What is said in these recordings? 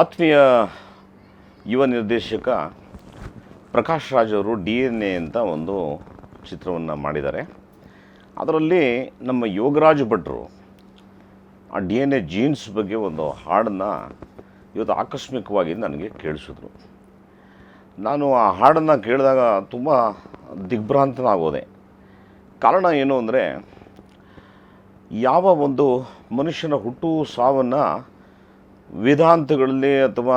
ಆತ್ಮೀಯ ಯುವ ನಿರ್ದೇಶಕ ಪ್ರಕಾಶ್ ರಾಜ್ ಅವರು ಡಿ ಎನ್ ಎ ಅಂತ ಒಂದು ಚಿತ್ರವನ್ನು ಮಾಡಿದ್ದಾರೆ. ಅದರಲ್ಲಿ ನಮ್ಮ ಯೋಗರಾಜ್ ಭಟ್ರು ಆ ಡಿ ಎನ್ ಎ ಜೀನ್ಸ್ ಬಗ್ಗೆ ಒಂದು ಹಾಡನ್ನು ಇವತ್ತು ಆಕಸ್ಮಿಕವಾಗಿ ನನಗೆ ಕೇಳಿಸಿದ್ರು. ನಾನು ಆ ಹಾಡನ್ನು ಕೇಳಿದಾಗ ತುಂಬ ದಿಗ್ಭ್ರಾಂತನಾಗೋದೆ. ಕಾರಣ ಏನು ಅಂದರೆ, ಯಾವ ಒಂದು ಮನುಷ್ಯನ ಹುಟ್ಟು ಸಾವನ್ನು ವೇದಾಂತಗಳಲ್ಲಿ ಅಥವಾ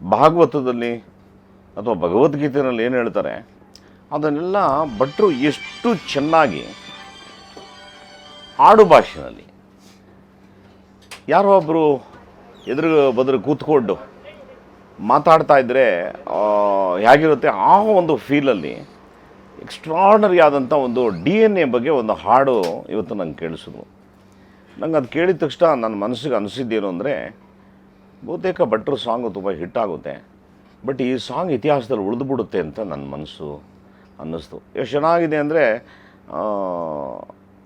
ಭಾಗವತದಲ್ಲಿ ಅಥವಾ ಭಗವದ್ಗೀತೆಯಲ್ಲಿ ಏನು ಹೇಳ್ತಾರೆ, ಅದನ್ನೆಲ್ಲ ಭಟ್ರು ಎಷ್ಟು ಚೆನ್ನಾಗಿ ಆಡು ಭಾಷೆಯಲ್ಲಿ, ಯಾರೋ ಒಬ್ಬರು ಎದುರು ಬದುರು ಕೂತ್ಕೊಂಡು ಮಾತಾಡ್ತಾ ಇದ್ದರೆ ಹೇಗಿರುತ್ತೆ, ಆ ಒಂದು ಫೀಲಲ್ಲಿ ಎಕ್ಸ್ಟ್ರಾರ್ಡನರಿ ಆದಂಥ ಒಂದು ಡಿ ಎನ್ ಎ ಬಗ್ಗೆ ಒಂದು ಹಾಡು ಇವತ್ತು ನಂಗೆ ಕೇಳಿಸಿದ್ರು. ನಂಗೆ ಅದು ಕೇಳಿದ ತಕ್ಷಣ ನನ್ನ ಮನಸ್ಸಿಗೆ ಅನಿಸಿದ್ದೇನು ಅಂದರೆ, ಬಹುತೇಕ ಭಟ್ರು ಸಾಂಗು ತುಂಬ ಹಿಟ್ ಆಗುತ್ತೆ, ಬಟ್ ಈ ಸಾಂಗ್ ಇತಿಹಾಸದಲ್ಲಿ ಉಳಿದುಬಿಡುತ್ತೆ ಅಂತ ನನ್ನ ಮನಸ್ಸು ಅನ್ನಿಸ್ತು. ಎಷ್ಟು ಚೆನ್ನಾಗಿದೆ ಅಂದರೆ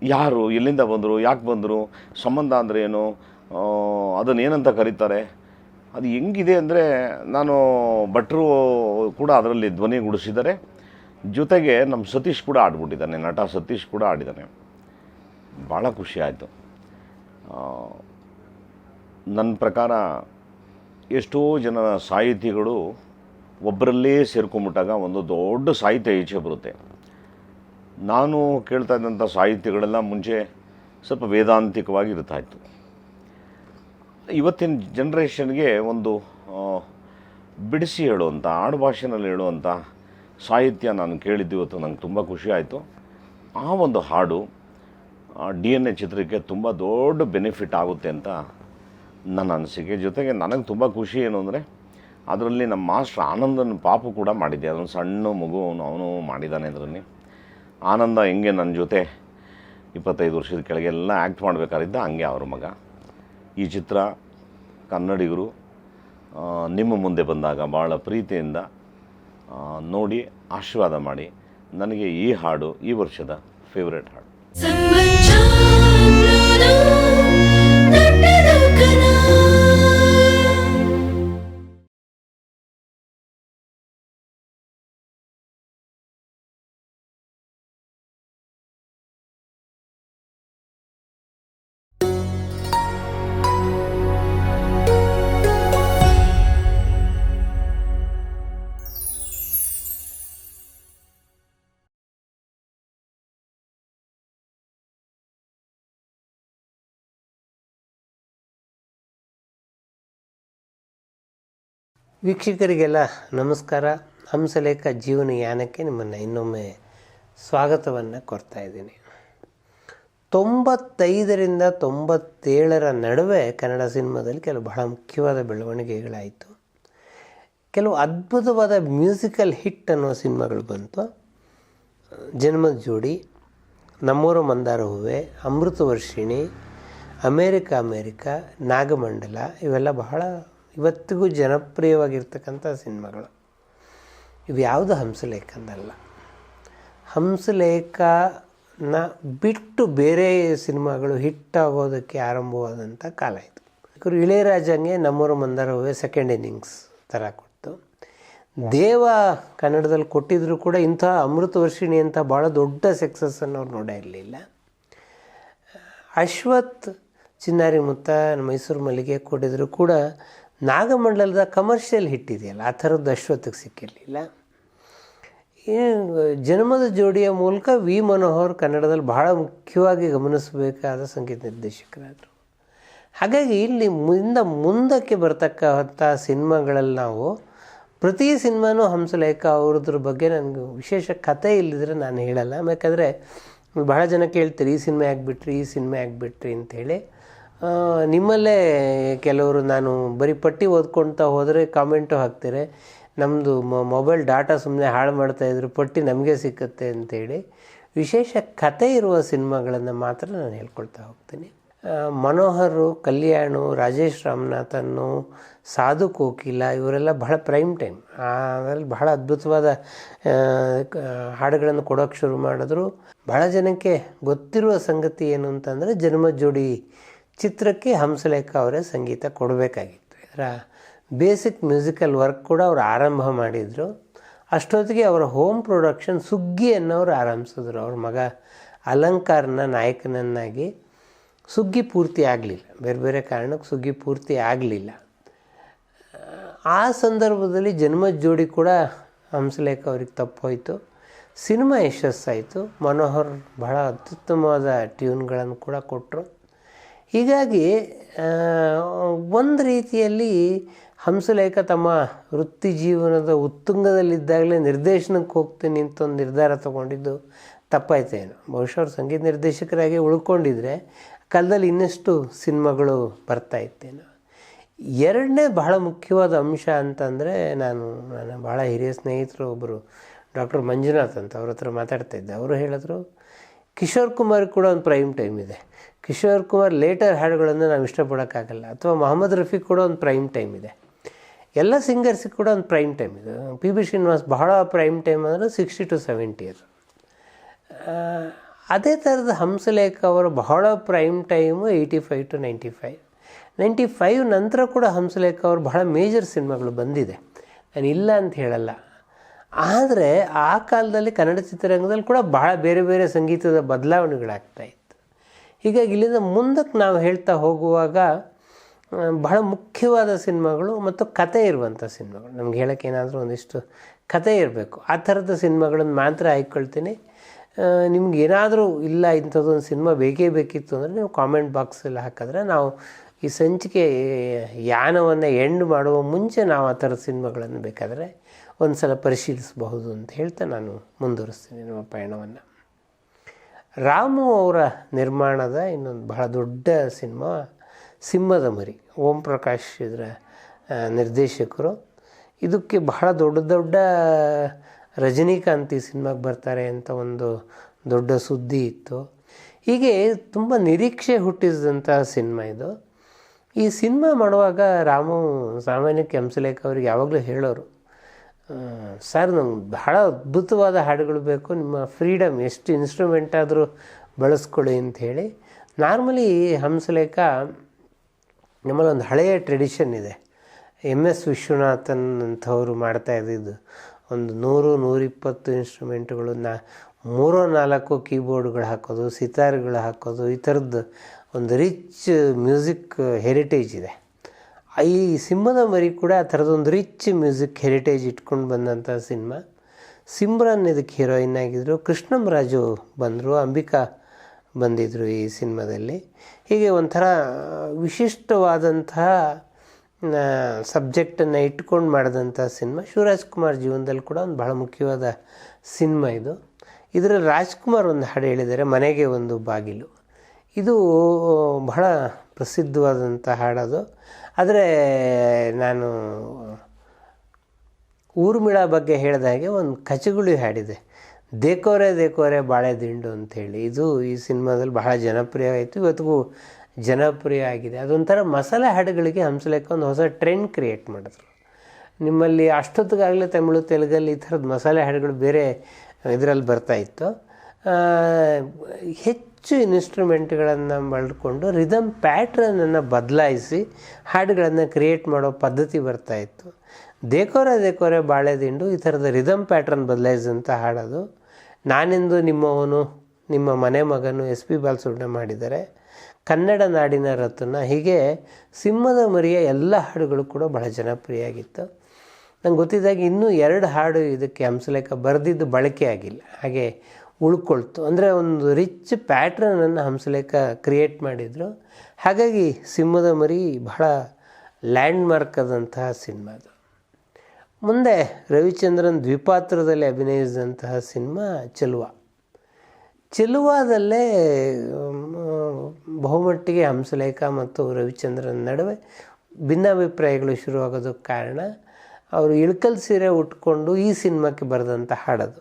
ಯಾರು, ಎಲ್ಲಿಂದ ಬಂದರು, ಯಾಕೆ ಬಂದರು, ಸಂಬಂಧ ಅಂದರೆ ಏನು ಅದನ್ನು ಏನಂತ ಕರೀತಾರೆ, ಅದು ಹೆಂಗಿದೆ ಅಂದರೆ, ನಾನು ಭಟ್ರು ಕೂಡ ಅದರಲ್ಲಿ ಧ್ವನಿ ಗುಡಿಸಿದ್ದಾರೆ, ಜೊತೆಗೆ ನಮ್ಮ ಸತೀಶ್ ಕೂಡ ಆಡ್ಬಿಟ್ಟಿದ್ದಾನೆ ನಟ ಸತೀಶ್ ಕೂಡ ಆಡಿದ್ದಾನೆ ಭಾಳ ಖುಷಿ ಆಯಿತು. ನನ್ನ ಪ್ರಕಾರ ಎಷ್ಟೋ ಜನರ ಸಾಹಿತಿಗಳು ಒಬ್ಬರಲ್ಲೇ ಸೇರ್ಕೊಂಬಿಟ್ಟಾಗ ಒಂದು ದೊಡ್ಡ ಸಾಹಿತ್ಯ ಈಚೆ ಬರುತ್ತೆ. ನಾನು ಕೇಳ್ತಾ ಇದ್ದಂಥ ಸಾಹಿತ್ಯಗಳೆಲ್ಲ ಮುಂಚೆ ಸ್ವಲ್ಪ ವೇದಾಂತಿಕವಾಗಿ ಇರ್ತಾಯಿತ್ತು ಇವತ್ತಿನ ಜನ್ರೇಷನ್ಗೆ ಒಂದು ಬಿಡಿಸಿ ಹೇಳುವಂಥ ಆಡುಭಾಷೆನಲ್ಲಿ ಹೇಳುವಂಥ ಸಾಹಿತ್ಯ ನಾನು ಕೇಳಿದ್ದು ಇವತ್ತು ನಂಗೆ ತುಂಬ ಖುಷಿ ಆಯಿತು. ಆ ಒಂದು ಹಾಡು ಡಿ ಎನ್ ಎ ಚಿತ್ರಕ್ಕೆ ತುಂಬ ದೊಡ್ಡ ಬೆನಿಫಿಟ್ ಆಗುತ್ತೆ ಅಂತ ನನ್ನ ಅನಿಸಿಕೆ. ಜೊತೆಗೆ ನನಗೆ ತುಂಬ ಖುಷಿ ಏನು ಅಂದರೆ, ಅದರಲ್ಲಿ ನಮ್ಮ ಮಾಸ್ಟರ್ ಆನಂದನ ಪಾಪು ಕೂಡ ಮಾಡಿದ್ದೆ. ಅದೊಂದು ಸಣ್ಣ ಮಗು, ಅವನು ಅವನು ಮಾಡಿದ್ದಾನೆ ಅದರಲ್ಲಿ ಆನಂದ ಹೆಂಗೆ ನನ್ನ ಜೊತೆ ಇಪ್ಪತ್ತೈದು ವರ್ಷದ ಕೆಳಗೆಲ್ಲ ಆ್ಯಕ್ಟ್ ಮಾಡಬೇಕಾಗಿದ್ದ, ಹಂಗೆ ಅವ್ರ ಮಗ. ಈ ಚಿತ್ರ ಕನ್ನಡಿಗರು ನಿಮ್ಮ ಮುಂದೆ ಬಂದಾಗ ಭಾಳ ಪ್ರೀತಿಯಿಂದ ನೋಡಿ ಆಶೀರ್ವಾದ ಮಾಡಿ. ನನಗೆ ಈ ಹಾಡು, ಈ ವರ್ಷದ ಫೇವ್ರೆಟ್ ಹಾಡು. you. ವೀಕ್ಷಕರಿಗೆಲ್ಲ ನಮಸ್ಕಾರ. ಹಂಸಲೇಖ ಜೀವನ ಯಾನಕ್ಕೆ ನಿಮ್ಮನ್ನು ಇನ್ನೊಮ್ಮೆ ಸ್ವಾಗತವನ್ನು ಕೊಡ್ತಾ ಇದ್ದೀನಿ. ತೊಂಬತ್ತೈದರಿಂದ ತೊಂಬತ್ತೇಳರ ನಡುವೆ ಕನ್ನಡ ಸಿನಿಮಾದಲ್ಲಿ ಕೆಲವು ಬಹಳ ಮುಖ್ಯವಾದ ಬೆಳವಣಿಗೆಗಳಾಯಿತು. ಕೆಲವು ಅದ್ಭುತವಾದ ಮ್ಯೂಸಿಕಲ್ ಹಿಟ್ ಅನ್ನೋ ಸಿನಿಮಾಗಳು ಬಂತು. ಜನ್ಮದ ಜೋಡಿ, ನಮ್ಮೂರು ಮಂದಾರ ಹೂವೆ ಅಮೃತವರ್ಷಿಣಿ ಅಮೇರಿಕ ಅಮೇರಿಕ, ನಾಗಮಂಡಲ, ಇವೆಲ್ಲ ಬಹಳ ಇವತ್ತಿಗೂ ಜನಪ್ರಿಯವಾಗಿರ್ತಕ್ಕಂಥ ಸಿನಿಮಾಗಳು. ಇವು ಯಾವುದು ಹಂಸಲೇಖನಲ್ಲ ಹಂಸಲೇಖನ ಬಿಟ್ಟು ಬೇರೆ ಸಿನಿಮಾಗಳು ಹಿಟ್ ಆಗೋದಕ್ಕೆ ಆರಂಭವಾದಂಥ ಕಾಲ ಇದು. ಯಾಕಂದ್ರೆ ಇಳೆಯರಾಜಂಗೆ ನಮ್ಮೂರು ಮಂದಾರವೇ ಸೆಕೆಂಡ್ ಇನ್ನಿಂಗ್ಸ್ ಥರ ಕೊಟ್ಟು ದೇವ ಕನ್ನಡದಲ್ಲಿ ಕೊಟ್ಟಿದ್ರು ಕೂಡ ಇಂಥ ಅಮೃತ ವರ್ಷಿಣಿ ಅಂತ ಭಾಳ ದೊಡ್ಡ ಸಕ್ಸಸ್ಸನ್ನು ಅವ್ರು ನೋಡೇ ಇರಲಿಲ್ಲ. ಅಶ್ವಥ್ ಚಿನ್ನಾರಿ ಮುತ್ತ ಮೈಸೂರು ಮಲ್ಲಿಗೆ ಕೊಟ್ಟಿದ್ರು ಕೂಡ ನಾಗಮಂಡಲದ ಕಮರ್ಷಿಯಲ್ ಹಿಟ್ ಇದೆಯಲ್ಲ ಆ ಥರದ್ದು ಅಶ್ವತ್ಥಕ್ಕೆ ಸಿಕ್ಕಿರಲಿಲ್ಲ. ಜನ್ಮದ ಜೋಡಿಯ ಮೂಲಕ ವಿ. ಮನೋಹರ್ ಕನ್ನಡದಲ್ಲಿ ಬಹಳ ಮುಖ್ಯವಾಗಿ ಗಮನಿಸಬೇಕಾದ ಸಂಗೀತ ನಿರ್ದೇಶಕರಾದರು. ಹಾಗಾಗಿ ಇಲ್ಲಿ ಮುಂದ ಮುಂದಕ್ಕೆ ಬರ್ತಕ್ಕಂಥ ಸಿನಿಮಾಗಳಲ್ಲಿ ನಾವು ಪ್ರತಿ ಸಿನಿಮಾನೂ ಹಂಸಲೇಖ ಅವ್ರದ್ರ ಬಗ್ಗೆ ನನಗೆ ವಿಶೇಷ ಕತೆ ಇಲ್ಲದಿದ್ರೆ ನಾನು ಹೇಳಲ್ಲ. ಯಾಕಂದರೆ ಬಹಳ ಜನ ಕೇಳ್ತೀರಿ ಈ ಸಿನಿಮಾ ಯಾಕೆ ಬಿಟ್ರಿ ಈ ಸಿನಿಮಾ ಯಾಕೆ ಬಿಟ್ರಿ ಅಂತೇಳಿ. ಆ, ನಿಮ್ಮಲ್ಲೇ ಕೆಲವರು ನಾನು ಬರೀ ಪಟ್ಟಿ ಓದ್ಕೊಳ್ತಾ ಹೋದರೆ ಕಾಮೆಂಟು ಹಾಕ್ತಾರೆ. ನಮ್ಮದು ಮೊಬೈಲ್ ಡಾಟಾ ಸುಮ್ಮನೆ ಹಾಳು ಮಾಡ್ತಾಯಿದ್ರು ಪಟ್ಟಿ ನಮಗೆ ಸಿಕ್ಕತ್ತೆ ಅಂತೇಳಿ. ವಿಶೇಷ ಕತೆ ಇರುವ ಸಿನಿಮಾಗಳನ್ನು ಮಾತ್ರ ನಾನು ಹೇಳ್ಕೊಳ್ತಾ ಹೋಗ್ತೀನಿ. ಮನೋಹರು, ಕಲ್ಯಾಣು, ರಾಜೇಶ್ ರಾಮನಾಥನ್ನು ಸಾಧು ಕೋಕಿಲ, ಇವರೆಲ್ಲ ಬಹಳ ಪ್ರೈಮ್ ಟೈಮ್ ಅದರಲ್ಲಿ ಬಹಳ ಅದ್ಭುತವಾದ ಹಾಡುಗಳನ್ನು ಕೊಡೋಕ್ಕೆ ಶುರು ಮಾಡಿದ್ರು. ಬಹಳ ಜನಕ್ಕೆ ಗೊತ್ತಿರುವ ಸಂಗತಿ ಏನು ಅಂತಂದರೆ ಜನ್ಮ ಜೋಡಿ ಚಿತ್ರಕ್ಕೆ ಹಂಸಲೇಖ ಅವರೇ ಸಂಗೀತ ಕೊಡಬೇಕಾಗಿತ್ತು. ಅದರ ಬೇಸಿಕ್ ಮ್ಯೂಸಿಕಲ್ ವರ್ಕ್ ಕೂಡ ಅವರು ಆರಂಭ ಮಾಡಿದರು. ಅಷ್ಟೊತ್ತಿಗೆ ಅವರ ಹೋಮ್ ಪ್ರೊಡಕ್ಷನ್ ಸುಗ್ಗಿ ಅನ್ನೋರು ಆರಂಭಿಸಿದ್ರು. ಅವ್ರ ಮಗ ಅಲಂಕಾರನ ನಾಯಕನನ್ನಾಗಿ ಸುಗ್ಗಿ ಪೂರ್ತಿ ಆಗಲಿಲ್ಲ. ಬೇರೆ ಬೇರೆ ಕಾರಣಕ್ಕೆ ಸುಗ್ಗಿ ಪೂರ್ತಿ ಆಗಲಿಲ್ಲ. ಆ ಸಂದರ್ಭದಲ್ಲಿ ಜನ್ಮದ ಜೋಡಿ ಕೂಡ ಹಂಸಲೇಖ ಅವ್ರಿಗೆ ತಪ್ಪೋಯ್ತು. ಸಿನಿಮಾ ಯಶಸ್ಸಾಯಿತು. ಮನೋಹರ್ ಬಹಳ ಅತ್ಯುತ್ತಮವಾದ ಟ್ಯೂನ್ಗಳನ್ನು ಕೂಡ ಕೊಟ್ಟರು ಹೀಗಾಗಿ ಒಂದು ರೀತಿಯಲ್ಲಿ ಹಂಸಲೇಖ ತಮ್ಮ ವೃತ್ತಿ ಜೀವನದ ಉತ್ತುಂಗದಲ್ಲಿದ್ದಾಗಲೇ ನಿರ್ದೇಶನಕ್ಕೆ ಹೋಗ್ತೀನಿ ಅಂತ ಒಂದು ನಿರ್ಧಾರ ತಗೊಂಡಿದ್ದು ತಪ್ಪಾಯ್ತೇನೋ ಬಹುಶಃ ಅವ್ರು ಸಂಗೀತ ನಿರ್ದೇಶಕರಾಗಿ ಉಳ್ಕೊಂಡಿದ್ರೆ ಕಾಲದಲ್ಲಿ ಇನ್ನಷ್ಟು ಸಿನಿಮಾಗಳು ಇತ್ತೇನು. ಎರಡನೇ ಬಹಳ ಮುಖ್ಯವಾದ ಅಂಶ ಅಂತಂದರೆ ನಾನು, ನನ್ನ ಭಾಳ ಹಿರಿಯ ಸ್ನೇಹಿತರು ಒಬ್ಬರು ಡಾಕ್ಟರ್ ಮಂಜುನಾಥ್ ಅಂತ ಅವ್ರ ಹತ್ರ ಮಾತಾಡ್ತಾ ಇದ್ದೆ. ಅವರು ಹೇಳಿದ್ರು, ಕಿಶೋರ್ ಕುಮಾರ್ ಕೂಡ ಒಂದು ಪ್ರೈಮ್ ಟೈಮ್ ಇದೆ. ಕಿಶೋರ್ ಕುಮಾರ್ ಲೇಟರ್ ಹಾಡುಗಳನ್ನು ನಾವು ಇಷ್ಟಪಡೋಕ್ಕಾಗಲ್ಲ. ಅಥವಾ ಮೊಹಮ್ಮದ್ ರಫಿ ಕೂಡ ಒಂದು ಪ್ರೈಮ್ ಟೈಮ್ ಇದೆ. ಎಲ್ಲ ಸಿಂಗರ್ಸಿಗೆ ಕೂಡ ಒಂದು ಪ್ರೈಮ್ ಟೈಮ್ ಇದು. ಪಿ ಬಿ ಶ್ರೀನಿವಾಸ್ ಬಹಳ ಪ್ರೈಮ್ ಟೈಮ್ ಅಂದರೆ ಸಿಕ್ಸ್ಟಿ ಟು ಸೆವೆಂಟಿ ಅದು. ಅದೇ ಥರದ ಹಂಸಲೇಖ ಅವರು ಬಹಳ prime time eighty five to ninety five ninety five ನಂತರ ಕೂಡ ಹಂಸಲೇಖ ಅವರು ಬಹಳ ಮೇಜರ್ ಸಿನಿಮಾಗಳು ಬಂದಿದೆ. ನಾನು ಇಲ್ಲ ಅಂತ ಹೇಳಲ್ಲ. ಆದರೆ ಆ ಕಾಲದಲ್ಲಿ ಕನ್ನಡ ಚಿತ್ರರಂಗದಲ್ಲಿ ಕೂಡ ಬಹಳ ಬೇರೆ ಬೇರೆ ಸಂಗೀತದ ಬದಲಾವಣೆಗಳಾಗ್ತಾ ಇತ್ತು. ಹೀಗಾಗಿ ಇಲ್ಲಿಂದ ಮುಂದಕ್ಕೆ ನಾವು ಹೇಳ್ತಾ ಹೋಗುವಾಗ ಬಹಳ ಮುಖ್ಯವಾದ ಸಿನಿಮಾಗಳು ಮತ್ತು ಕತೆ ಇರುವಂಥ ಸಿನಿಮಾಗಳು. ನಮ್ಗೆ ಹೇಳೋಕ್ಕೆ ಏನಾದರೂ ಒಂದಿಷ್ಟು ಕತೆ ಇರಬೇಕು. ಆ ಥರದ ಸಿನಿಮಾಗಳನ್ನು ಮಾತ್ರ ಆಯ್ಕೊಳ್ತೀನಿ ನಿಮ್ಗೆ ಏನಾದರೂ ಇಲ್ಲ ಇಂಥದ್ದೊಂದು ಸಿನಿಮಾ ಬೇಕೇ ಬೇಕಿತ್ತು ಅಂದರೆ ನೀವು ಕಾಮೆಂಟ್ ಬಾಕ್ಸಲ್ಲಿ ಹಾಕಿದ್ರೆ ನಾವು ಈ ಸಂಚಿಕೆ ಯಾನವನ್ನು ಎಂಡ್ ಮಾಡುವ ಮುಂಚೆ ನಾವು ಆ ಥರದ ಸಿನಿಮಾಗಳನ್ನು ಬೇಕಾದರೆ ಒಂದು ಸಲ ಪರಿಶೀಲಿಸಬಹುದು ಅಂತ ಹೇಳ್ತಾ ನಾನು ಮುಂದುವರಿಸ್ತೀನಿ ನಮ್ಮ ಪಯಣವನ್ನು ರಾಮು ಅವರ ನಿರ್ಮಾಣದ ಇನ್ನೊಂದು ಬಹಳ ದೊಡ್ಡ ಸಿನಿಮಾ, ಸಿಂಹದ ಮರಿ. ಓಂ ಪ್ರಕಾಶ್ ಇದರ ನಿರ್ದೇಶಕರು. ಇದಕ್ಕೆ ಬಹಳ ದೊಡ್ಡ ದೊಡ್ಡ ರಜನಿಕಾಂತ್ ಸಿನಿಮಾಗೆ ಬರ್ತಾರೆ ಅಂತ ಒಂದು ದೊಡ್ಡ ಸುದ್ದಿ ಇತ್ತು. ಹೀಗೆ ತುಂಬ ನಿರೀಕ್ಷೆ ಹುಟ್ಟಿಸಿದಂಥ ಸಿನಿಮಾ ಇದು. ಈ ಸಿನಿಮಾ ಮಾಡುವಾಗ ರಾಮು ಸಾಮಾನ್ಯ ಕೆಂಸಲೇಖ ಅವ್ರಿಗೆ ಯಾವಾಗಲೂ ಹೇಳೋರು ಸರ್ ನಮ್ಗೆ ಬಹಳ ಅದ್ಭುತವಾದ ಹಾಡುಗಳು ಬೇಕು. ನಿಮ್ಮ ಫ್ರೀಡಮ್ ಎಷ್ಟು ಇನ್ಸ್ಟ್ರೂಮೆಂಟ್ ಆದರೂ ಬಳಸ್ಕೊಳ್ಳಿ ಅಂತ ಹೇಳಿ. ನಾರ್ಮಲಿ ಹಂಸಲೇಖ ನಮ್ಮಲ್ಲಿ ಒಂದು ಹಳೆಯ ಟ್ರೆಡಿಷನ್ ಇದೆ. ಎಂ ಎಸ್ ವಿಶ್ವನಾಥನ್ ಅಂಥವ್ರು ಮಾಡ್ತಾ ಇದ್ದಿದ್ದು. ಒಂದು ನೂರು, ನೂರಿಪ್ಪತ್ತು ಇನ್ಸ್ಟ್ರೂಮೆಂಟ್ಗಳನ್ನ ಮೂರೋ ನಾಲ್ಕು ಕೀಬೋರ್ಡ್ಗಳು ಹಾಕೋದು ಸಿತಾರ್ಗಳು ಹಾಕೋದು, ಈ ಥರದ್ದು ಒಂದು ರಿಚ್ ಮ್ಯೂಸಿಕ್ ಹೆರಿಟೇಜ್ ಇದೆ. ಈ ಸಿಂಹದ ಮರಿ ಕೂಡ ಆ ಥರದೊಂದು ರಿಚ್ ಮ್ಯೂಸಿಕ್ ಹೆರಿಟೇಜ್ ಇಟ್ಕೊಂಡು ಬಂದಂಥ ಸಿನಿಮಾ. ಸಿಮ್ರನ್ ಇದಕ್ಕೆ ಹೀರೋಯಿನ್ ಆಗಿದ್ದರು ಕೃಷ್ಣಂ ರಾಜು ಬಂದರು, ಅಂಬಿಕಾ ಬಂದಿದ್ದರು ಈ ಸಿನಿಮಾದಲ್ಲಿ. ಹೀಗೆ ಒಂಥರ ವಿಶಿಷ್ಟವಾದಂತಹ ಸಬ್ಜೆಕ್ಟನ್ನು ಇಟ್ಕೊಂಡು ಮಾಡಿದಂಥ ಸಿನಿಮಾ. ಶಿವರಾಜ್ ಕುಮಾರ್ ಜೀವನದಲ್ಲಿ ಕೂಡ ಒಂದು ಬಹಳ ಮುಖ್ಯವಾದ ಸಿನಿಮಾ ಇದು. ಇದರಲ್ಲಿ ರಾಜ್ಕುಮಾರ್ ಒಂದು ಹಾಡು ಹೇಳಿದ್ದಾರೆ, ಮನೆಗೆ ಒಂದು ಬಾಗಿಲು. ಇದು ಬಹಳ ಪ್ರಸಿದ್ಧವಾದಂಥ ಹಾಡದು. ಆದರೆ ನಾನು ಊರ್ಮಿಳ ಬಗ್ಗೆ ಹೇಳಿದ ಹಾಗೆ ಒಂದು ಕಚಗುಳಿ ಹಾಡಿದೆ. ದೇಕೋರೆ ದೇಕೋರೆ ಬಾಳೆ ದಿಂಡು ಅಂಥೇಳಿ. ಇದು ಈ ಸಿನಿಮಾದಲ್ಲಿ ಬಹಳ ಜನಪ್ರಿಯ ಆಯಿತು ಇವತ್ತಿಗೂ ಜನಪ್ರಿಯ ಆಗಿದೆ. ಅದೊಂಥರ ಮಸಾಲೆ ಹಾಡುಗಳಿಗೆ ಹಂಸಲೇಖ ಒಂದು ಹೊಸ ಟ್ರೆಂಡ್ ಕ್ರಿಯೇಟ್ ಮಾಡಿದ್ರು. ನಿಮ್ಮಲ್ಲಿ ಅಷ್ಟೊತ್ತಿಗಾಗಲೇ ತಮಿಳು ತೆಲುಗಲ್ಲಿ ಈ ಥರದ ಮಸಾಲೆ ಹಾಡುಗಳು ಬೇರೆ ಇದರಲ್ಲಿ ಬರ್ತಾ ಇತ್ತು. ಆ, ಹೆಚ್ಚು ಇನ್ಸ್ಟ್ರೂಮೆಂಟ್ಗಳನ್ನು ಬಳಕೊಂಡು ರಿದಮ್ ಪ್ಯಾಟ್ರನನ್ನು ಬದಲಾಯಿಸಿ ಹಾಡುಗಳನ್ನು ಕ್ರಿಯೇಟ್ ಮಾಡೋ ಪದ್ಧತಿ ಬರ್ತಾ ಇತ್ತು. ದೇಕೋರ ದೇಕೋರೆ ಬಾಳೆದಿಂಡು ಈ ಥರದ ರಿದಮ್ ಪ್ಯಾಟ್ರನ್ ಬದಲಾಯಿಸಿದಂಥ ಹಾಡೋದು. ನಾನೆಂದು ನಿಮ್ಮವನು, ನಿಮ್ಮ ಮನೆ ಮಗನು ಎಸ್ ಪಿ ಬಾಲಸುಬ್ರಹ್ಮಣ್ಯ ಮಾಡಿದ್ದಾರೆ ಕನ್ನಡ ನಾಡಿನ ರತ್ನ. ಹೀಗೆ ಸಿಂಹದ ಮರಿಯ ಎಲ್ಲ ಹಾಡುಗಳು ಕೂಡ ಬಹಳ ಜನಪ್ರಿಯ ಆಗಿತ್ತು ನಂಗೆ ಗೊತ್ತಿದ್ದಾಗ ಇನ್ನೂ ಎರಡು ಹಾಡು ಇದಕ್ಕೆ ಹಂಸಲೇಖ ಬರೆದಿದ್ದು ಬಳಕೆ ಆಗಿಲ್ಲ. ಹಾಗೆ ಉಳ್ಕೊಳ್ತು. ಅಂದರೆ ಒಂದು ರಿಚ್ ಪ್ಯಾಟ್ರನನ್ನು ಹಂಸಲೇಖ ಕ್ರಿಯೇಟ್ ಮಾಡಿದರು. ಹಾಗಾಗಿ ಸಿಂಹದ ಮರಿ ಬಹಳ ಲ್ಯಾಂಡ್ ಮಾರ್ಕ್ ಆದಂತಹ ಸಿನಿಮಾ ಅದು. ಮುಂದೆ ರವಿಚಂದ್ರನ್ ದ್ವಿಪಾತ್ರದಲ್ಲಿ ಅಭಿನಯಿಸಿದಂತಹ ಸಿನಿಮಾ ಚೆಲುವ. ಚೆಲುವಾದಲ್ಲೇ ಬಹುಮಟ್ಟಿಗೆ ಹಂಸಲೇಖ ಮತ್ತು ರವಿಚಂದ್ರನ್ ನಡುವೆ ಭಿನ್ನಾಭಿಪ್ರಾಯಗಳು ಶುರುವಾಗೋದಕ್ಕೆ ಕಾರಣ, ಅವರು ಇಳ್ಕಲ್ ಸೀರೆ ಉಟ್ಕೊಂಡು ಈ ಸಿನಿಮಾಕ್ಕೆ ಬರೆದಂಥ ಹಾಡೋದು.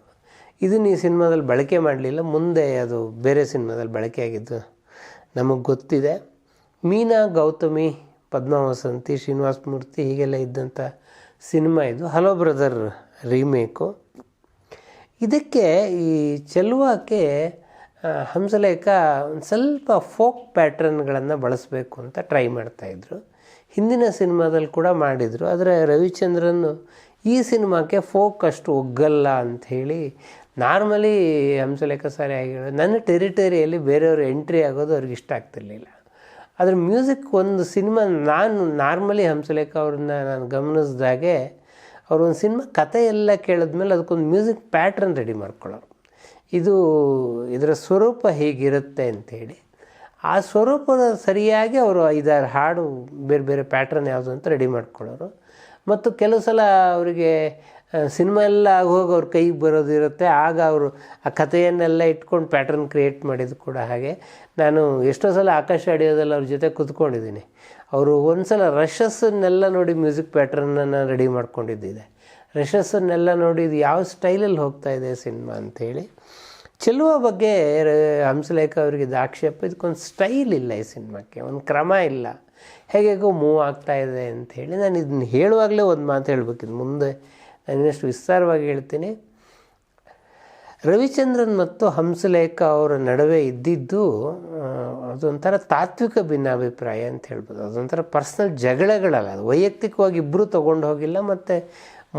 ಇದನ್ನು ಈ ಸಿನಿಮಾದಲ್ಲಿ ಬಳಕೆ ಮಾಡಲಿಲ್ಲ, ಮುಂದೆ ಅದು ಬೇರೆ ಸಿನಿಮಾದಲ್ಲಿ ಬಳಕೆ ಆಗಿದ್ದು. ನಮಗೆ ಗೊತ್ತಿದೆ, ಮೀನಾ ಗೌತಮಿ ಪದ್ಮಾ ವಸಂತಿ ಶ್ರೀನಿವಾಸ ಮೂರ್ತಿ ಹೀಗೆಲ್ಲ ಇದ್ದಂಥ ಸಿನಿಮಾ ಇದು. Hello brother remake. ಇದಕ್ಕೆ ಈ ಚೆಲುವಕ್ಕೆ ಹಂಸಲೇಖ ಒಂದು ಸ್ವಲ್ಪ ಫೋಕ್ ಪ್ಯಾಟ್ರನ್ಗಳನ್ನು ಬಳಸಬೇಕು ಅಂತ ಟ್ರೈ ಮಾಡ್ತಾಯಿದ್ರು ಹಿಂದಿನ ಸಿನಿಮಾದಲ್ಲಿ ಕೂಡ ಮಾಡಿದರು, ಆದರೆ ರವಿಚಂದ್ರನ್ ಈ ಸಿನಿಮಾಕ್ಕೆ ಫೋಕ್ ಅಷ್ಟು ಒಗ್ಗಲ್ಲ ಅಂಥೇಳಿ ನಾರ್ಮಲಿ ಹಂಸಲೇಖ ಸಾರಿ ಆಗಿರೋದು ನನ್ನ ಟೆರಿಟರಿಯಲ್ಲಿ ಬೇರೆಯವರು ಎಂಟ್ರಿ ಆಗೋದು ಅವ್ರಿಗೆ ಇಷ್ಟ ಆಗ್ತಿರ್ಲಿಲ್ಲ. ಅದ್ರ ಮ್ಯೂಸಿಕ್ ಒಂದು ಸಿನಿಮಾ ನಾನು ನಾರ್ಮಲಿ ಹಂಸಲೇಖ ಅವ್ರನ್ನ ನಾನು ಗಮನಿಸಿದಾಗೆ ಅವ್ರು ಒಂದು ಸಿನಿಮಾ ಕತೆ ಎಲ್ಲ ಕೇಳಿದ್ಮೇಲೆ ಅದಕ್ಕೊಂದು ಮ್ಯೂಸಿಕ್ ಪ್ಯಾಟ್ರನ್ ರೆಡಿ ಮಾಡ್ಕೊಳ್ಳೋರು. ಇದು ಇದರ ಸ್ವರೂಪ ಹೀಗಿರುತ್ತೆ ಅಂಥೇಳಿ ಆ ಸ್ವರೂಪದ ಸರಿಯಾಗಿ ಅವರು ಐದಾರು ಹಾಡು ಬೇರೆ ಬೇರೆ ಪ್ಯಾಟ್ರನ್ ಯಾವುದು ಅಂತ ರೆಡಿ ಮಾಡ್ಕೊಳ್ಳೋರು. ಮತ್ತು ಕೆಲವು ಸಲ ಅವರಿಗೆ ಸಿನಿಮಾ ಎಲ್ಲ ಆಗೋಗಿ ಅವ್ರ ಕೈಗೆ ಬರೋದಿರುತ್ತೆ ಆಗ ಅವರು ಆ ಕಥೆಯನ್ನೆಲ್ಲ ಇಟ್ಕೊಂಡು ಪ್ಯಾಟ್ರನ್ ಕ್ರಿಯೇಟ್ ಮಾಡಿದ್ದು ಕೂಡ ಹಾಗೆ. ನಾನು ಎಷ್ಟೋ ಸಲ ಆಕಾಶ ಅಡಿಯೋದಲ್ಲ ಅವ್ರ ಜೊತೆ ಕೂತ್ಕೊಂಡಿದ್ದೀನಿ. ಅವರು ಒಂದು ಸಲ ರಶಸ್ಸನ್ನೆಲ್ಲ ನೋಡಿ ಮ್ಯೂಸಿಕ್ ಪ್ಯಾಟ್ರನ್ನನ್ನು ರೆಡಿ ಮಾಡ್ಕೊಂಡಿದ್ದಿದೆ. ರಷಸ್ಸನ್ನೆಲ್ಲ ನೋಡಿ ಇದು ಯಾವ ಸ್ಟೈಲಲ್ಲಿ ಹೋಗ್ತಾ ಇದೆ ಸಿನಿಮಾ ಅಂಥೇಳಿ. ಚೆಲುವ ಬಗ್ಗೆ ಹಂಸಲೇಖ ಅವರಿಗೆ ಇದು ಆಕ್ಷೇಪ ಇದಕ್ಕೊಂದು ಸ್ಟೈಲ್ ಇಲ್ಲ ಈ ಸಿನಿಮಾಕ್ಕೆ. ಒಂದು ಕ್ರಮ ಇಲ್ಲ. ಹೇಗೆಗೋ ಮೂವ್ ಆಗ್ತಾ ಇದೆ ಅಂಥೇಳಿ ನಾನು ಇದನ್ನ ಹೇಳುವಾಗಲೇ ಒಂದು ಮಾತು ಹೇಳ್ಬೇಕಿದ್ದು ಮುಂದೆ ಇನ್ನಷ್ಟು ವಿಸ್ತಾರವಾಗಿ ಹೇಳ್ತೀನಿ. ರವಿಚಂದ್ರನ್ ಮತ್ತು ಹಂಸಲೇಖ ಅವರ ನಡುವೆ ಇದ್ದಿದ್ದು ಅದೊಂಥರ ತಾತ್ವಿಕ ಭಿನ್ನಾಭಿಪ್ರಾಯ ಅಂತ ಹೇಳ್ಬೋದು. ಅದೊಂಥರ ಪರ್ಸ್ನಲ್ ಜಗಳಗಳಲ್ಲ. ಅದು ವೈಯಕ್ತಿಕವಾಗಿ ಇಬ್ಬರೂ ತೊಗೊಂಡು ಹೋಗಿಲ್ಲ, ಮತ್ತು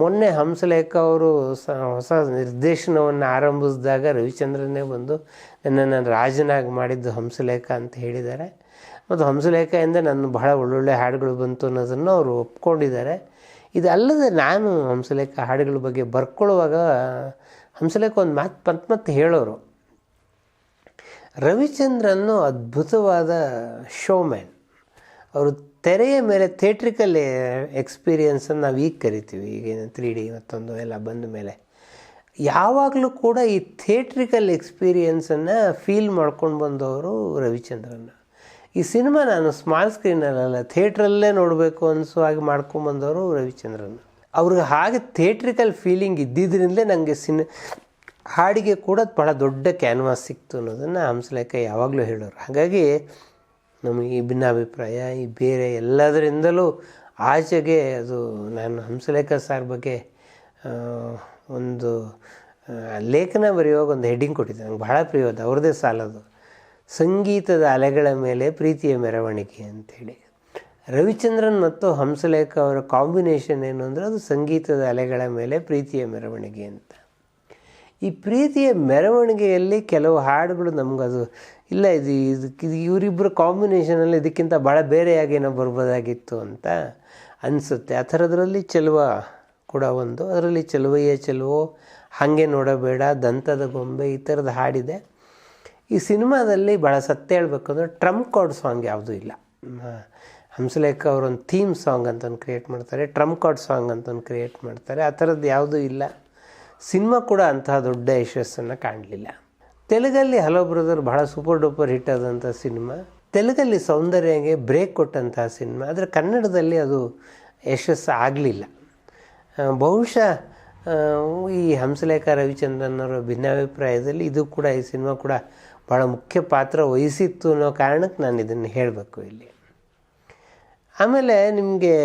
ಮೊನ್ನೆ ಹಂಸಲೇಖ ಅವರು ಸ, ಹೊಸ ನಿರ್ದೇಶನವನ್ನು ಆರಂಭಿಸಿದಾಗ ರವಿಚಂದ್ರನೇ ಬಂದು ನನ್ನನ್ನು ರಾಜನಾಗಿ ಮಾಡಿದ್ದು ಹಂಸಲೇಖ ಅಂತ ಹೇಳಿದ್ದಾರೆ. ಮತ್ತು ಹಂಸಲೇಖೆಯಿಂದ ನನ್ನ ಬಹಳ ಒಳ್ಳೊಳ್ಳೆ ಹಾಡುಗಳು ಬಂತು ಅನ್ನೋದನ್ನು ಅವರು ಒಪ್ಕೊಂಡಿದ್ದಾರೆ. ಇದಲ್ಲದೆ ನಾನು ಹಂಸಲೇಖ ಹಾಡುಗಳ ಬಗ್ಗೆ ಬರ್ಕೊಳ್ಳುವಾಗ ಹಂಸಲೇಖ ಒಂದು ಮಾತು ಪಂತ್ ಮತ್ತೆ ಹೇಳೋರು. ರವಿಚಂದ್ರನ್ನು ಅದ್ಭುತವಾದ ಶೋಮ್ಯಾನ್ ಅವರು ತೆರೆಯ ಮೇಲೆ ಥಿಯೇಟ್ರಿಕಲ್ ಎಕ್ಸ್ಪೀರಿಯನ್ಸನ್ನು ನಾವು ಈಗ ಕರಿತೀವಿ. ಈಗೇನು ತ್ರೀ ಡಿ ಮತ್ತೊಂದು ಎಲ್ಲ ಬಂದ ಮೇಲೆ. ಯಾವಾಗಲೂ ಕೂಡ ಈ ಥಿಯೇಟ್ರಿಕಲ್ ಎಕ್ಸ್ಪೀರಿಯನ್ಸನ್ನು ಫೀಲ್ ಮಾಡ್ಕೊಂಡು ಬಂದವರು ರವಿಚಂದ್ರನ್ ಈ ಸಿನಿಮಾ ನಾನು ಸ್ಮಾಲ್ ಸ್ಕ್ರೀನಲ್ಲ ಥಿಯೇಟ್ರಲ್ಲೇ ನೋಡಬೇಕು ಅನಿಸೋ ಹಾಗೆ ಮಾಡ್ಕೊಂಬಂದವರು ರವಿಚಂದ್ರನ್. ಅವ್ರಿಗೆ ಹಾಗೆ ಥಿಯೇಟ್ರಿಕಲ್ ಫೀಲಿಂಗ್ ಇದ್ದಿದ್ದರಿಂದಲೇ ನನಗೆ ಸಿನ್, ಹಾಡಿಗೆ ಕೂಡ ಭಾಳ ದೊಡ್ಡ ಕ್ಯಾನ್ವಾಸ್ ಸಿಕ್ತು ಅನ್ನೋದನ್ನು ಹಂಸಲೇಖ ಯಾವಾಗಲೂ ಹೇಳೋರು. ಹಾಗಾಗಿ ನಮಗೆ ಈ ಭಿನ್ನಾಭಿಪ್ರಾಯ, ಈ ಬೇರೆ ಎಲ್ಲದರಿಂದಲೂ ಆಚೆಗೆ ಅದು ನಾನು ಹಂಸಲೇಖ ಸಾರ್ ಬಗ್ಗೆ ಒಂದು ಲೇಖನ ಬರೆಯುವಾಗ ಒಂದು ಹೆಡ್ಡಿಂಗ್ ಕೊಟ್ಟಿದ್ದೆ. ನಂಗೆ ಭಾಳ ಪ್ರಿಯೋದು ಅವ್ರದ್ದೇ ಸಾಲದು. ಸಂಗೀತದ ಅಲೆಗಳ ಮೇಲೆ ಪ್ರೀತಿಯ ಮೆರವಣಿಗೆ ಅಂಥೇಳಿ ರವಿಚಂದ್ರನ್ ಮತ್ತು ಹಂಸಲೇಖ ಅವರ ಕಾಂಬಿನೇಷನ್ ಏನು ಅಂದರೆ ಅದು ಸಂಗೀತದ ಅಲೆಗಳ ಮೇಲೆ ಪ್ರೀತಿಯ ಮೆರವಣಿಗೆ ಅಂತ. ಈ ಪ್ರೀತಿಯ ಮೆರವಣಿಗೆಯಲ್ಲಿ ಕೆಲವು ಹಾಡುಗಳು ನಮಗದು ಇಲ್ಲ, ಇದು ಇದಕ್ಕೆ ಇದು ಇವರಿಬ್ಬರ ಕಾಂಬಿನೇಷನಲ್ಲಿ ಇದಕ್ಕಿಂತ ಭಾಳ ಬೇರೆಯಾಗಿ ನಾವು ಬರ್ಬೋದಾಗಿತ್ತು ಅಂತ ಅನಿಸುತ್ತೆ. ಆ ಥರದ್ರಲ್ಲಿ ಚೆಲುವ ಕೂಡ ಒಂದು. ಅದರಲ್ಲಿ ಚೆಲುವಯ್ಯ ಚೆಲುವು, ಹಾಗೆ ನೋಡಬೇಡ, ದಂತದ ಗೊಂಬೆ ಈ ಥರದ ಹಾಡಿದೆ. ಈ ಸಿನಿಮಾದಲ್ಲಿ ಭಾಳ ಸತ್ಯ ಹೇಳಬೇಕು ಅಂದರೆ ಟ್ರಂಪ್ ಕಾರ್ಡ್ ಸಾಂಗ್ ಯಾವುದೂ ಇಲ್ಲ. ಹಂಸಲೇಖ ಅವರೊಂದು ಥೀಮ್ ಸಾಂಗ್ ಅಂತ ಒಂದು ಕ್ರಿಯೇಟ್ ಮಾಡ್ತಾರೆ, ಟ್ರಂಪ್ ಕಾರ್ಡ್ ಸಾಂಗ್ ಅಂತ ಒಂದು ಕ್ರಿಯೇಟ್ ಮಾಡ್ತಾರೆ, ಆ ಥರದ್ದು ಯಾವುದೂ ಇಲ್ಲ. ಸಿನಿಮಾ ಕೂಡ ಅಂತಹ ದೊಡ್ಡ ಯಶಸ್ಸನ್ನು ಕಾಣಲಿಲ್ಲ. ತೆಲುಗಲ್ಲಿ ಹಲೋ ಬ್ರದರ್ ಬಹಳ ಸೂಪರ್ ಡೂಪರ್ ಹಿಟ್ ಆದಂಥ ಸಿನಿಮಾ. ತೆಲುಗಲ್ಲಿ ಸೌಂದರ್ಯಗೆ ಬ್ರೇಕ್ ಕೊಟ್ಟಂತಹ ಸಿನಿಮಾ. ಆದರೆ ಕನ್ನಡದಲ್ಲಿ ಅದು ಯಶಸ್ಸು ಆಗಲಿಲ್ಲ. ಬಹುಶಃ ಈ ಹಂಸಲೇಖ ರವಿಚಂದ್ರನ್ ಅವರ ಭಿನ್ನಾಭಿಪ್ರಾಯದಲ್ಲಿ ಇದು ಕೂಡ ಈ ಸಿನಿಮಾ ಕೂಡ ಭಾಳ ಮುಖ್ಯ ಪಾತ್ರ ವಹಿಸಿತ್ತು ಅನ್ನೋ ಕಾರಣಕ್ಕೆ ನಾನು ಇದನ್ನು ಹೇಳಬೇಕು ಇಲ್ಲಿ. ಆಮೇಲೆ ನಿಮಗೆ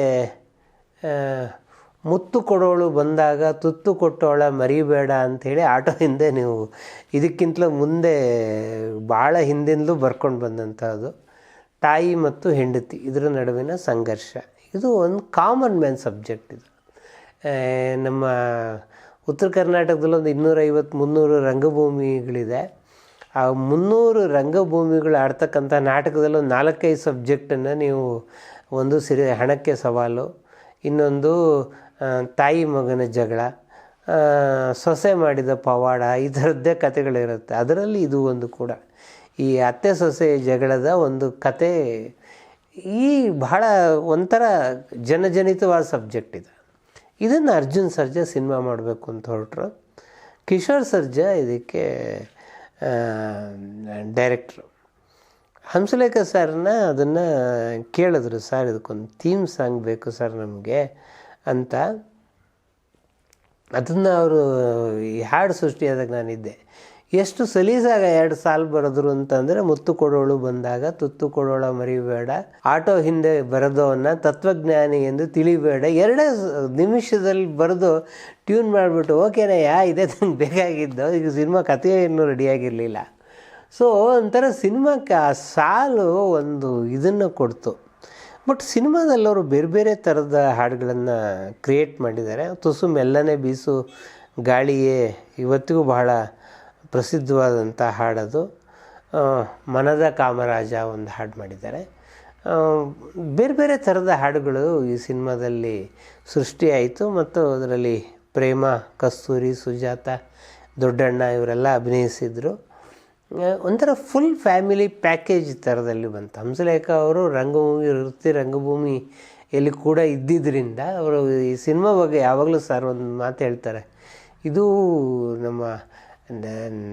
ಮುತ್ತು ಕೊಡೋಳು ಬಂದಾಗ ತುತ್ತು ಕೊಟ್ಟೋಳ ಮರಿಬೇಡ ಅಂಥೇಳಿ ಆಟೋ ಹಿಂದೆ ನೀವು ಇದಕ್ಕಿಂತಲೂ ಮುಂದೆ ಭಾಳ ಹಿಂದಿಂದಲೂ ಬರ್ಕೊಂಡು ಬಂದಂಥದ್ದು ತಾಯಿ ಮತ್ತು ಹೆಂಡತಿ, ಇದರ ನಡುವಿನ ಸಂಘರ್ಷ. ಇದು ಒಂದು ಕಾಮನ್ ಮ್ಯಾನ್ ಸಬ್ಜೆಕ್ಟ್ ಇದು. ನಮ್ಮ ಉತ್ತರ ಕರ್ನಾಟಕದಲ್ಲಿ ಒಂದು ಇನ್ನೂರೈವತ್ತು ಮುನ್ನೂರು ರಂಗಭೂಮಿಗಳಿದೆ. ಆ ಮುನ್ನೂರು ರಂಗಭೂಮಿಗಳು ಆಡ್ತಕ್ಕಂಥ ನಾಟಕದಲ್ಲೂ ನಾಲ್ಕೈದು ಸಬ್ಜೆಕ್ಟನ್ನು ನೀವು ಒಂದು ಸಿರಿ ಹಣಕ್ಕೆ ಸವಾಲು, ಇನ್ನೊಂದು ತಾಯಿ ಮಗನ ಜಗಳ ಸೊಸೆ ಮಾಡಿದ ಪವಾಡ ಈ ಥರದ್ದೇ ಕತೆಗಳಿರುತ್ತೆ ಅದರಲ್ಲಿ ಇದು ಒಂದು ಕೂಡ. ಈ ಅತ್ತೆ ಸೊಸೆ ಜಗಳದ ಒಂದು ಕತೆ ಈ ಬಹಳ ಒಂಥರ ಜನಜನಿತವಾದ ಸಬ್ಜೆಕ್ಟ್ ಇದೆ. ಇದನ್ನು ಅರ್ಜುನ್ ಸರ್ಜಾ ಸಿನಿಮಾ ಮಾಡಬೇಕು ಅಂತ ಹೊರಟ್ರು. ಕಿಶೋರ್ ಸರ್ಜಾ ಇದಕ್ಕೆ ಡೈರೆಕ್ಟ್ರು ಹಂಸಲೇಖ ಸರ್ನ ಅದನ್ನು ಕೇಳಿದ್ರು, ಸರ್, ಇದಕ್ಕೊಂದು ಥೀಮ್ ಸಾಂಗ್ ಬೇಕು ಸರ್ ನಮಗೆ ಅಂತ. ಅದನ್ನು ಅವರು ಈ ಹಾಡು ಸೃಷ್ಟಿಯಾದಾಗ ನಾನಿದ್ದೆ. ಎಷ್ಟು ಸಲೀಸಾಗ ಎರಡು ಸಾಲು ಬರೆದ್ರು ಅಂತಂದರೆ ಮುತ್ತು ಕೊಡೋಳು ಬಂದಾಗ, ತುತ್ತು ಕೊಡೋಳ ಮರಿಬೇಡ, ಆಟೋ ಹಿಂದೆ ಬರೆದವನ್ನ ತತ್ವಜ್ಞಾನಿ ಎಂದು ತಿಳಿಬೇಡ, ಎರಡೇ ನಿಮಿಷದಲ್ಲಿ ಬರೆದು ಟ್ಯೂನ್ ಮಾಡಿಬಿಟ್ಟು ಓಕೆನೇ ಯಾ ಇದೇ ನಂಗೆ ಬೇಕಾಗಿದ್ದು, ಈಗ ಸಿನಿಮಾ ಕಥೆ ಇನ್ನೂ ರೆಡಿಯಾಗಿರಲಿಲ್ಲ ಸೊ ಒಂಥರ ಸಿನಿಮಾಕ್ಕೆ ಆ ಸಾಲು ಒಂದು ಇದನ್ನು ಕೊಡ್ತು. ಬಟ್ ಸಿನಿಮಾದಲ್ಲಿ ಅವರು ಬೇರೆ ಬೇರೆ ಥರದ ಹಾಡುಗಳನ್ನು ಕ್ರಿಯೇಟ್ ಮಾಡಿದ್ದಾರೆ. ತುಸು ಮೆಲ್ಲನೆ ಬೀಸು, ಗಾಳಿಯೇ, ಇವತ್ತಿಗೂ ಬಹಳ ಪ್ರಸಿದ್ಧವಾದಂಥ ಹಾಡದು ಮನದ ಕಾಮರಾಜ ಒಂದು ಹಾಡು ಮಾಡಿದ್ದಾರೆ. ಬೇರೆ ಬೇರೆ ಥರದ ಹಾಡುಗಳು ಈ ಸಿನಿಮಾದಲ್ಲಿ ಸೃಷ್ಟಿಯಾಯಿತು ಮತ್ತು ಅದರಲ್ಲಿ ಪ್ರೇಮ, ಕಸ್ತೂರಿ, ಸುಜಾತ, ದೊಡ್ಡಣ್ಣ ಇವರೆಲ್ಲ ಅಭಿನಯಿಸಿದರು. ಒಂಥರ ಫುಲ್ ಫ್ಯಾಮಿಲಿ ಪ್ಯಾಕೇಜ್ ಥರದಲ್ಲಿ ಬಂತು. ಹಂಸಲೇಖ ಅವರು ರಂಗಭೂಮಿ, ವೃತ್ತಿ ರಂಗಭೂಮಿಯಲ್ಲಿ ಕೂಡ ಇದ್ದಿದ್ದರಿಂದ ಅವರು ಈ ಸಿನಿಮಾ ಬಗ್ಗೆ ಯಾವಾಗಲೂ ಸರ್ ಒಂದು ಮಾತು ಹೇಳ್ತಾರೆ, ಇದು ನಮ್ಮ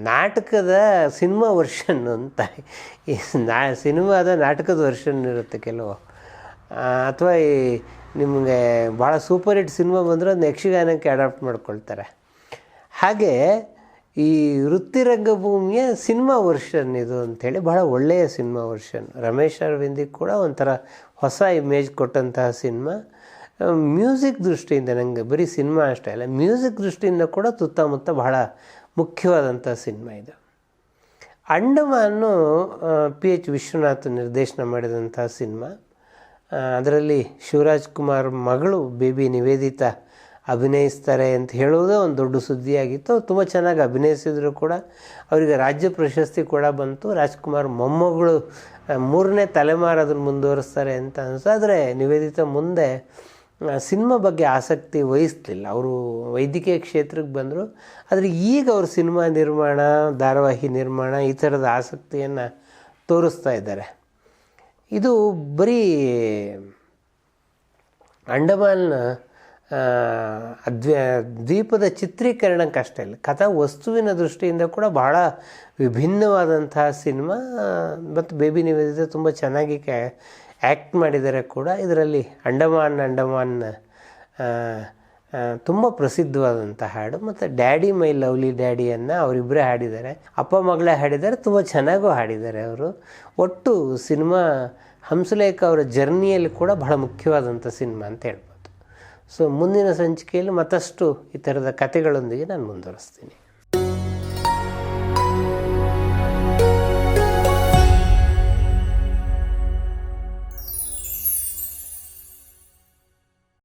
ನಾಟಕದ ಸಿನಿಮಾ ವರ್ಷನ್ ಅಂತ. ಈ ನಾ, ಸಿನಿಮಾದ ನಾಟಕದ ವರ್ಷನ್ ಇರುತ್ತೆ ಕೆಲವು. ಅಥವಾ ಈ ನಿಮಗೆ ಭಾಳ ಸೂಪರ್ ಹಿಟ್ ಸಿನಿಮಾ ಬಂದರೆ ಅದನ್ನ ಯಕ್ಷಗಾನಕ್ಕೆ ಅಡಾಪ್ಟ್ ಮಾಡ್ಕೊಳ್ತಾರೆ. ಹಾಗೆ ಈ ವೃತ್ತಿರಂಗಭೂಮಿಯ ಸಿನಿಮಾ ವರ್ಷನ್ ಇದು ಅಂಥೇಳಿ ಭಾಳ ಒಳ್ಳೆಯ ಸಿನಿಮಾ ವರ್ಷನ್ ರಮೇಶ್ ಅರವಿಂದಿಗೆ ಕೂಡ ಒಂಥರ ಹೊಸ ಇಮೇಜ್ ಕೊಟ್ಟಂತಹ ಸಿನಿಮಾ. ಮ್ಯೂಸಿಕ್ ದೃಷ್ಟಿಯಿಂದ ನನಗೆ ಬರೀ ಸಿನಿಮಾ ಅಷ್ಟೇ ಅಲ್ಲ ಮ್ಯೂಸಿಕ್ ದೃಷ್ಟಿಯಿಂದ ಕೂಡ ಸುತ್ತಮುತ್ತ ಬಹಳ ಮುಖ್ಯವಾದಂಥ ಸಿನಿಮಾ ಇದು. ಅಂಡಮಾನು ಪಿ ಎಚ್ ವಿಶ್ವನಾಥ್ ನಿರ್ದೇಶನ ಮಾಡಿದಂಥ ಸಿನಿಮಾ. ಅದರಲ್ಲಿ ಶಿವರಾಜ್ ಕುಮಾರ್ ಮಗಳು ಬೇಬಿ ನಿವೇದಿತಾ ಅಭಿನಯಿಸ್ತಾರೆ ಅಂತ ಹೇಳುವುದೇ ಒಂದು ದೊಡ್ಡ ಸುದ್ದಿಯಾಗಿತ್ತು. ತುಂಬ ಚೆನ್ನಾಗಿ ಅಭಿನಯಿಸಿದ್ರು ಕೂಡ. ಅವರಿಗೆ ರಾಜ್ಯ ಪ್ರಶಸ್ತಿ ಕೂಡ ಬಂತು. ರಾಜ್ಕುಮಾರ್ ಮೊಮ್ಮಗಳು ಮೂರನೇ ತಲೆಮಾರು ಅದನ್ನು ಮುಂದುವರಿಸ್ತಾರೆ ಅಂತ ಅನಿಸ್ತು ಆದರೆ ನಿವೇದಿತ ಮುಂದೆ ಸಿನಿಮಾ ಬಗ್ಗೆ ಆಸಕ್ತಿ ವಹಿಸ್ಲಿಲ್ಲ. ಅವರು ವೈದ್ಯಕೀಯ ಕ್ಷೇತ್ರಕ್ಕೆ ಬಂದರು. ಆದರೆ ಈಗ ಅವರು ಸಿನಿಮಾ ನಿರ್ಮಾಣ, ಧಾರಾವಾಹಿ ನಿರ್ಮಾಣ ಈ ಥರದ ಆಸಕ್ತಿಯನ್ನು ತೋರಿಸ್ತಾ ಇದ್ದಾರೆ. ಇದು ಬರೀ ಅಂಡಮಾನ್ ಅದ್ವ, ದ್ವೀಪದ ಚಿತ್ರೀಕರಣಕ್ಕಷ್ಟೇ ಇಲ್ಲ ಕಥಾ ವಸ್ತುವಿನ ದೃಷ್ಟಿಯಿಂದ ಕೂಡ ಬಹಳ ವಿಭಿನ್ನವಾದಂತಹ ಸಿನಿಮಾ, ಮತ್ತು ಬೇಬಿ ನಿವೇದಿತ ತುಂಬ ಚೆನ್ನಾಗಿ ಕ್ಯಾ ಆ್ಯಕ್ಟ್ ಮಾಡಿದರೆ ಕೂಡ ಇದರಲ್ಲಿ ಅಂಡಮಾನ್ ಅಂಡಮಾನ್ ತುಂಬ ಪ್ರಸಿದ್ಧವಾದಂಥ ಹಾಡು. ಮತ್ತು ಡ್ಯಾಡಿ ಮೈ ಲವ್ಲಿ ಡ್ಯಾಡಿಯನ್ನು ಅವರಿಬ್ಬರೇ ಹಾಡಿದ್ದಾರೆ. ಅಪ್ಪ ಮಗಳೇ ಹಾಡಿದ್ದಾರೆ, ತುಂಬ ಚೆನ್ನಾಗೂ ಹಾಡಿದ್ದಾರೆ ಅವರು. ಒಟ್ಟು ಸಿನಿಮಾ ಹಂಸಲೇಖ ಅವರ ಜರ್ನಿಯಲ್ಲಿ ಕೂಡ ಬಹಳ ಮುಖ್ಯವಾದಂಥ ಸಿನಿಮಾ ಅಂತ ಹೇಳ್ಬೋದು. ಸೊ ಮುಂದಿನ ಸಂಚಿಕೆಯಲ್ಲಿ ಮತ್ತಷ್ಟು ಈ ಥರದ ಕಥೆಗಳೊಂದಿಗೆ ನಾನು ಮುಂದುವರಿಸ್ತೀನಿ.